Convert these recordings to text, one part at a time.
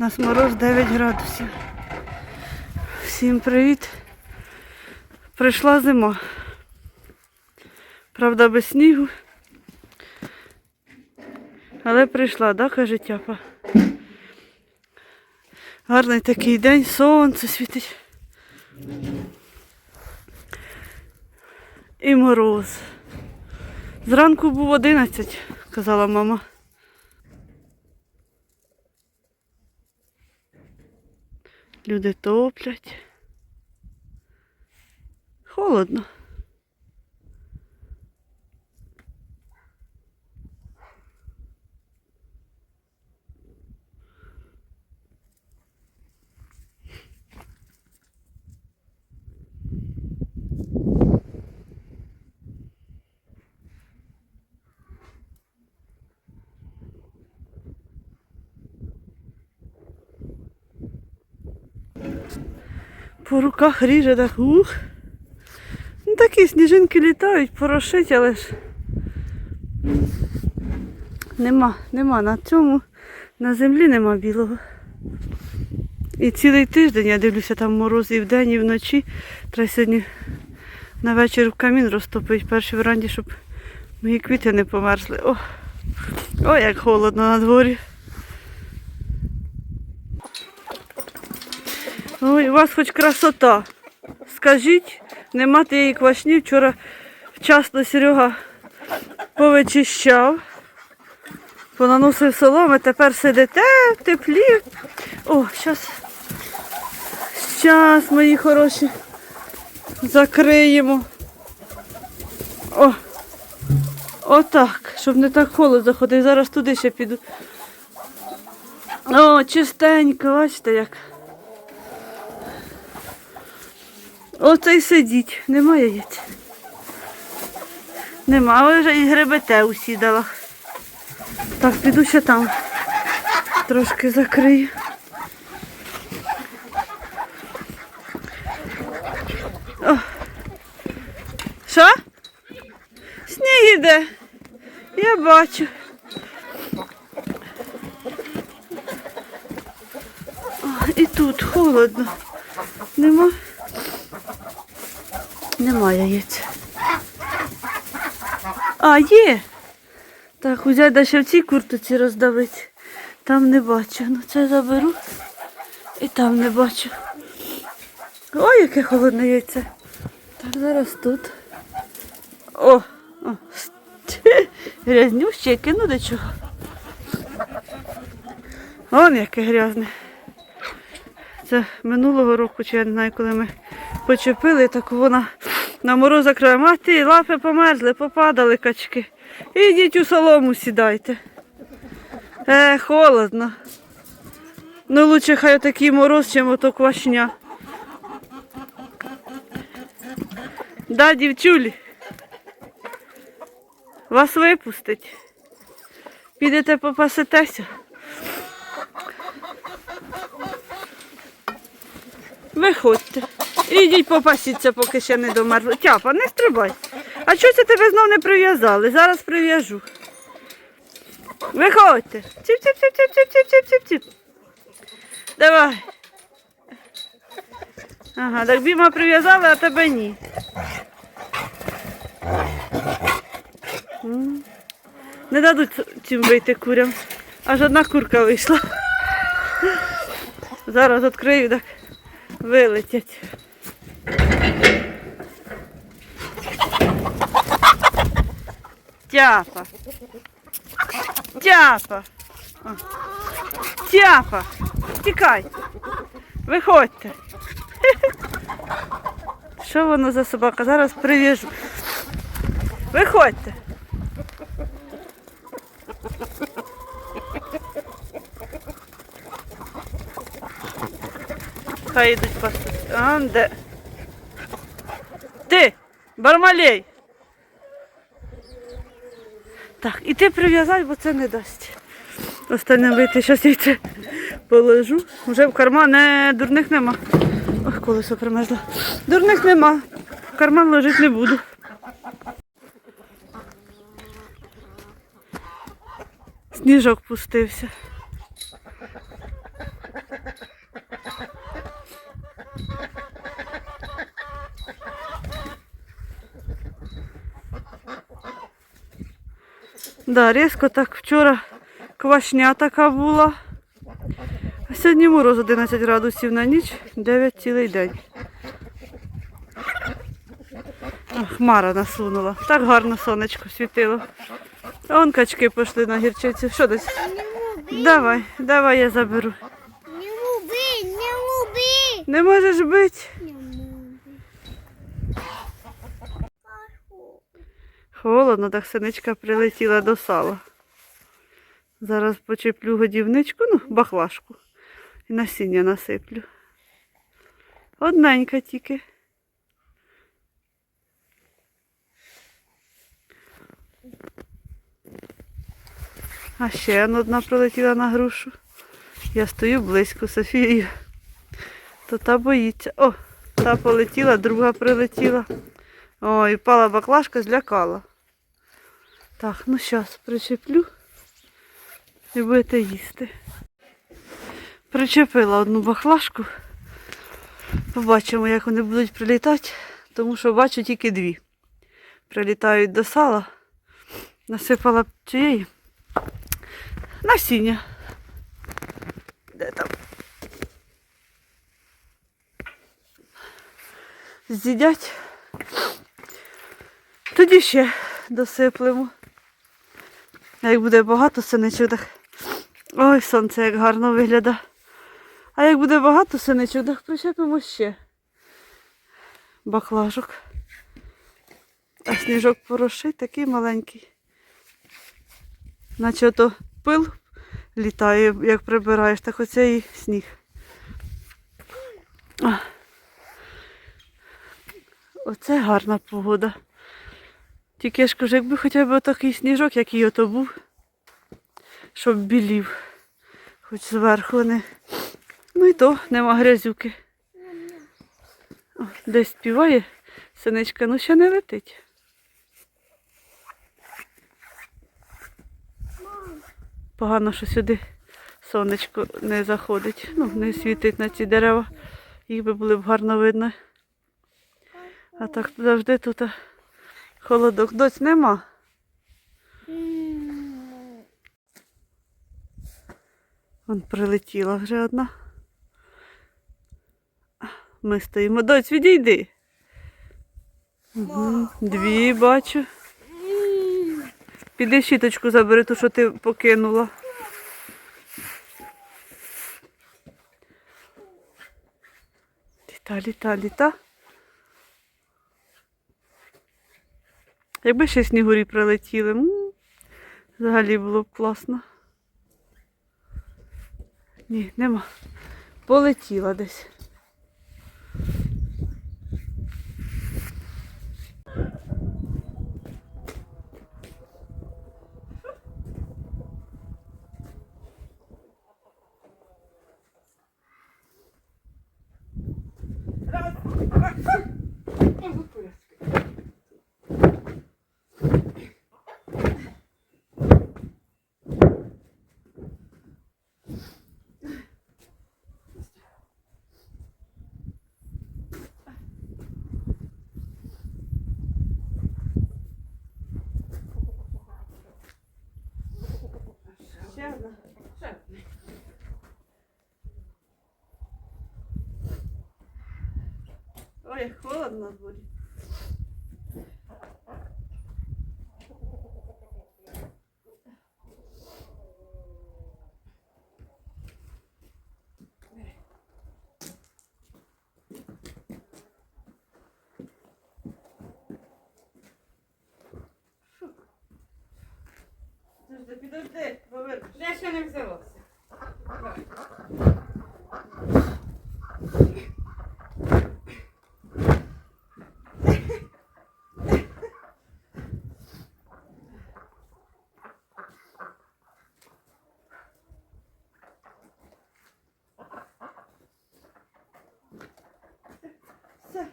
нас мороз 9 градусів. Всім привіт. Прийшла зима. Правда, без снігу. Але прийшла, да, каже тяпа. Гарний такий день, сонце світить. І мороз. Зранку був 11, казала мама. Люди топлять. Холодно. По руках ріже так. Ух. Ну такі сніжинки літають, порошить, але ж нема, нема на цьому, на землі нема білого. І цілий тиждень я дивлюся, там мороз і вдень, і вночі. Треба сьогодні на вечір в камін розтопити перші вранді, щоб мої квіти не померзли. О, о як холодно на дворі. Ой, у вас хоч красота. Скажіть, нема тієї квашні. Вчора вчасно Серега повичищав, понаносив соломи, тепер сидите в теплі. О, зараз, зараз, мої хороші, закриємо. О, отак, щоб не так холод заходив. Зараз туди ще піду. О, чистенько, бачите як. Оце й сидіть, немає яєць. Нема, ви вже і гребете усідала. Так, піду ще там. Трошки закрию. Що? Сніг іде. Я бачу. О, і тут холодно. Нема. Нема яєць. А, є. Так, узяй ще в цій куртоці роздавити. Там не бачу. Ну це заберу. І там не бачу. Ой, яке холодне яйце. Так, зараз тут. О! о. Грязнюще, кину до чого. Вон яке грязне. Це минулого року, чи я не знаю, коли ми почепили, так вона на мороз закрила. Мати, лапи померзли, попадали качки. Ідіть у солому сідайте. Е, холодно. Ну лучше хай такий мороз, чим ото квашня. Да, дівчулі. Вас випустить. Підете попаситеся. Виходьте. Ідіть попасіться, поки ще не домерзло. Тяпа, не стрибай. А чого це тебе знов не прив'язали? Зараз прив'яжу. Виходьте. Ціп-ціп-ціп-ціп-ціп-ціп-ціп-ціп. Давай. Ага, так Біма прив'язали, а тебе ні. Не дадуть цим вийти курям. Аж одна курка вийшла. Зараз відкрию, так вилетять. Тяпа. Тяпа. Тяпа. Тікай. Виходьте. Що воно за собака? Зараз прив'яжу. Виходьте. Хай йдуть пасти. А, де? Ти, Бармалей. Так, і ти прив'язай, бо це не дасть. Остальне вийти, зараз я це положу. Вже в карман не, дурних нема. Ох, колесо примерзло. Дурних нема. В карман ложити не буду. Сніжок пустився. Да, різко так вчора квашня така була. А сьогодні мороз 11 градусів на ніч, 9 цілий день. А, хмара насунула. Так гарно сонечко світило. А вон качки пішли на гірчицю. Що десь? Давай, давай я заберу. не луби, не луби. Не можеш бити? Не луби. Холодно, так синичка прилетіла до сала. Зараз почеплю годівничку, ну, баклажку. І насіння насиплю. Одненька тільки. А ще одна прилетіла на грушу. Я стою близько Софії. То та боїться. О, та полетіла, друга прилетіла. Ой, впала баклажка, злякала. Так, ну зараз причеплю і будете їсти. Причепила одну баклажку. Побачимо, як вони будуть прилітати, тому що бачу тільки дві. Прилітають до сала. Насипала цієї насіння. Де там? З'їдять. Тоді ще досиплемо. Як буде багато синичок, так... Ой, сонце як гарно виглядає. А як буде багато синичок, так причепимо ще баклажок. А сніжок порошить такий маленький. Наче ото пил літає, як прибираєш, так оце і сніг. Оце гарна погода. Тільки ж кажу, якби хоча б такий сніжок, який ото був, щоб білів. Хоч зверху не. Ну і то нема грязюки. О, десь співає синичка, ну ще не летить. Погано, що сюди сонечко не заходить, ну, не світить на ці дерева. Їх би було б гарно видно. А так завжди тут холодок. Доць нема. Вон прилетіла вже одна. Ми стоїмо. Доць, відійди. Угу. Дві бачу. Піди щіточку забери, ту, що ти покинула. Літа, літа, літа. Якби ще снігурі прилетіли, м, взагалі було б класно. Ні, нема. Полетіла десь. Ой, холодно на дворі. Підожди. Я ще не взялася. Все.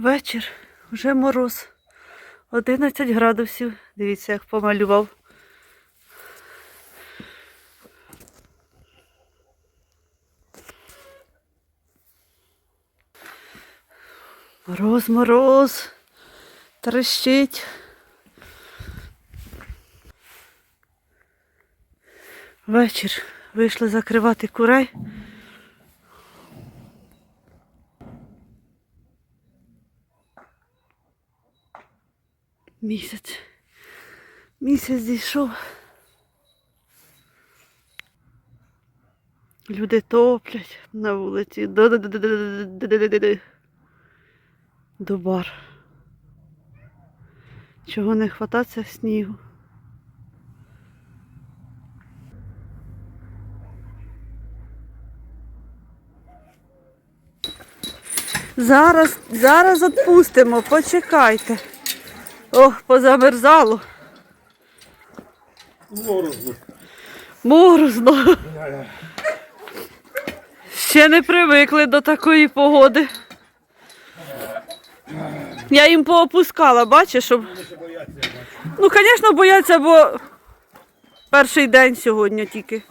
Вечір, вже мороз. 11 градусів. Дивіться, як помалював. Мороз, мороз. Трещить. Вечір. Вийшли закривати курей. Місяць. Місяць зійшов. Люди топлять на вулиці. До бар. Чого не хвататься снігу. Зараз, зараз відпустимо, почекайте. Ох, позамерзало. Морозно. Морозно. Ще не привикли до такої погоди. Я їм поопускала, бачиш, щоб. Ну, звісно, бояться, бо перший день сьогодні тільки.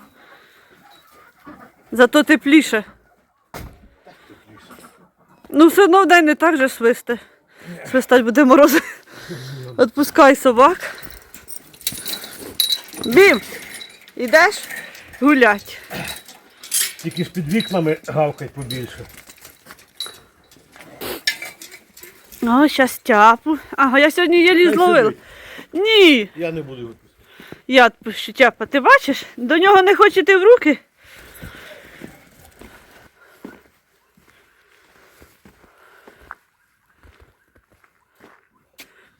Зато тепліше. Ну, все одно в день не так же свисте. Свистать буде мороз. Отпускай собак. Бім! Ідеш гулять. Тільки ж під вікнами гавкать побільше. О, щас тяпу. Ага, я сьогодні єлі Дай зловила. Ні, Я не буду випускати. я відпущу тяпа. Ти бачиш? До нього не хоче йти в руки.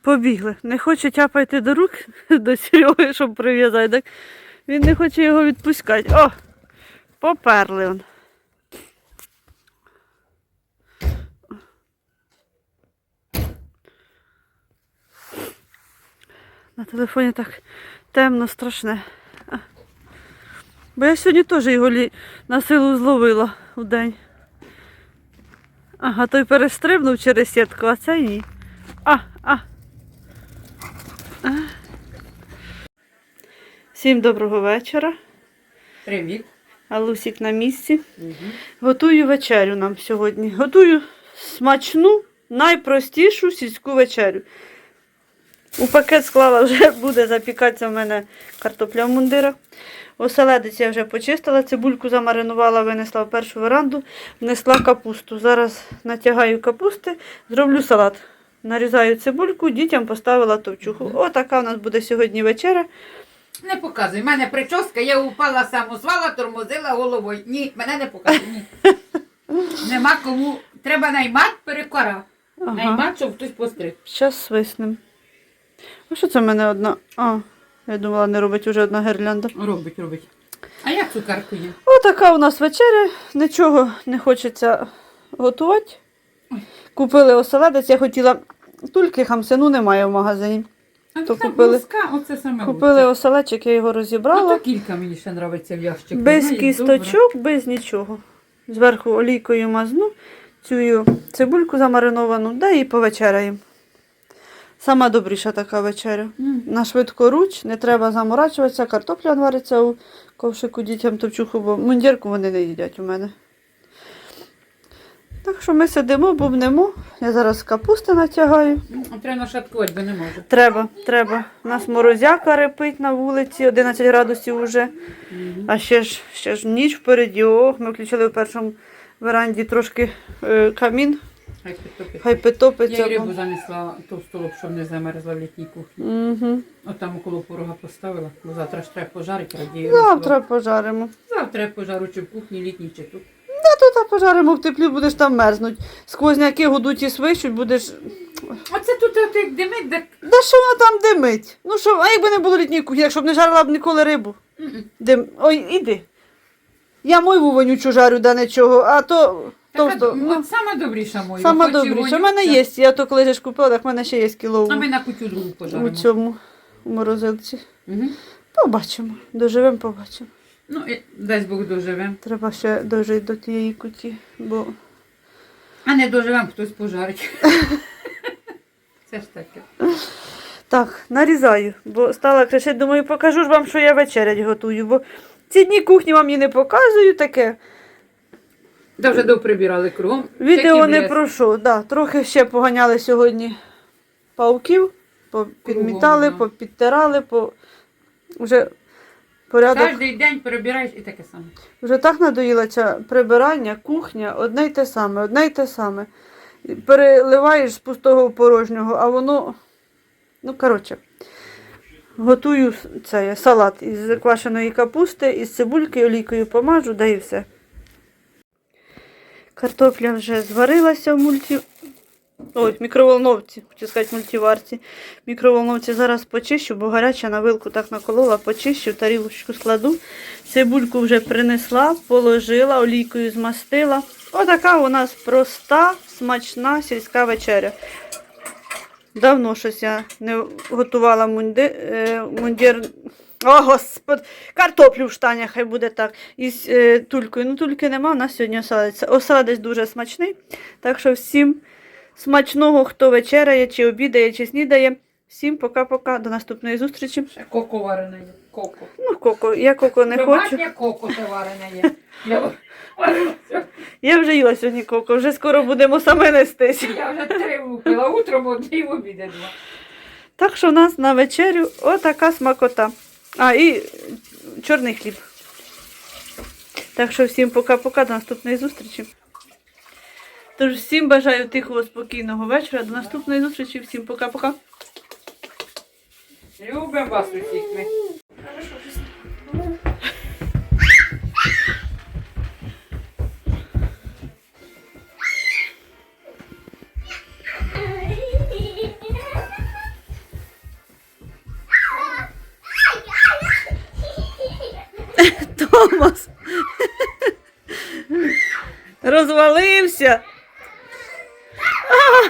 Побігли. Не хоче тяпа йти до рук до Сереги, щоб прив'язати. Так він не хоче його відпускати. О! Поперли он. На телефоні так темно, страшне. Бо я сьогодні теж його на силу зловила у день. Ага, той перестрибнув через сітку, а цей ні. А, а. Всім доброго вечора. Привіт. А Лусік на місці. Готую вечерю нам сьогодні. Готую смачну, найпростішу сільську вечерю. У пакет склала вже буде запікатися в мене картопля в мундирах. Оселедець я вже почистила, цибульку замаринувала, винесла в першу веранду, внесла капусту. Зараз натягаю капусти, зроблю салат. Нарізаю цибульку, дітям поставила товчуху. Отака у нас буде сьогодні вечеря. Не показуй. У мене прическа, я упала самозвала, тормозила головою. Ні, мене не показуй. Ні. Нема кому. Треба наймати перекора. Ага. Наймати, щоб хтось постриг. Зараз свиснем. А що це в мене одна? А, я думала, не робить уже одна гірлянда. Робить, робить. А як цукарку є? Отака у нас вечеря. Нічого не хочеться готувати. Купили оселедець, я хотіла тільки хамсину немає в магазині. А То купили- блузка, оце саме Купили лучше. оселедчик, я його Ну, розібрала. то кілька мені ще подобається в ящику. Без Знаєш, добре. кісточок, без нічого. Зверху олійкою мазну, цю цибульку замариновану, да і повечеряємо. Сама добріша така вечеря. М. На швидкоруч, не треба заморачуватися, картопля вариться у ковшику дітям товчуху, бо мундірку вони не їдять у мене. Так що ми сидимо, бубнемо. Я зараз капусти натягаю. М, Треба нашаткувати, бо не можу. Треба, треба. У нас морозяка репить на вулиці, 11 градусів уже. А ще ж, ще ж ніч впереді. Ох, ми включили в першому веранді трошки е, камін, Хай підтопить. хай Я підтопиться. й рибу занесла товстолоб, щоб не замерзла в літній кухні. Угу. От там около порога поставила, бо завтра ж треба пожарити, радію. Завтра пожаримо. Завтра я пожару чи в кухні літній, чи тут. Пожаримо в теплі, будеш там мерзнуть. Сквозняки гудуть і свищуть, будеш. Оце тут от як димить, так Да що воно там димить? Ну що, а якби не було літньої кухні, якщо б не жарила б ніколи рибу. Дим. Ой, іди. Я мойву вонючу жарю, да нічого, а то. Така, Товсто, ну, от сама добріша моя. Сама Хоч і добріша. У мене є. Я то коли ж купила, так в мене ще є кіло А у, ми на кутю другу пожаримо. у цьому у морозилці. Мгм. Побачимо. Доживемо, побачимо. Ну, і дасть Бог доживемо. Треба ще дожити до тієї куті, бо А не доживемо, хтось пожарить. Це ж таке. Так, нарізаю, бо стала кричати, думаю, покажу ж вам, що я вечерять готую, бо ці дні кухні вам і не показую таке. Да вже доприбирали кругом. Відео не лес. про що. Да, трохи ще поганяли сьогодні пауків, підмітали, попідтирали, по... вже порядок. Кожний день перебираєш і таке саме. Вже так надоїла ця прибирання, кухня, одне й те саме, одне й те саме. Переливаєш з пустого в порожнього, а воно. Ну, коротше, готую це, салат із квашеної капусти, із цибульки, олійкою помажу, да і все. Картопля вже зварилася в мульті... Ой, в мікроволновці, хочу сказати, мультиварці. В мікроволновці зараз почищу, бо гаряча на вилку так наколола, почищу, тарілочку складу. Цибульку вже принесла, положила, олійкою змастила. Отака у нас проста, смачна сільська вечеря. Давно щось я не готувала мунди, е, мундір. О, господи, картоплю в штанях, хай буде так. Із е, тулькою. Ну, тульки нема, у нас сьогодні оселедець. Оселедець дуже смачний. Так що всім смачного, хто вечеряє, чи обідає, чи снідає. Всім пока-пока. До наступної зустрічі. Ще коко варене є. Коко. Ну, коко, я коко не хочу. Домашнє коко це варене є. Я, Я вже їла сьогодні коко, вже скоро будемо саме нестись. я вже три випила. Утром одне і в обіді два. Так що в нас на вечерю отака смакота. А, і чорний хліб. Так що всім пока-пока, до наступної зустрічі. Тож всім бажаю тихого, спокійного вечора. До наступної зустрічі. Всім пока-пока. Любимо вас усіх ми. Томас. Розвалився.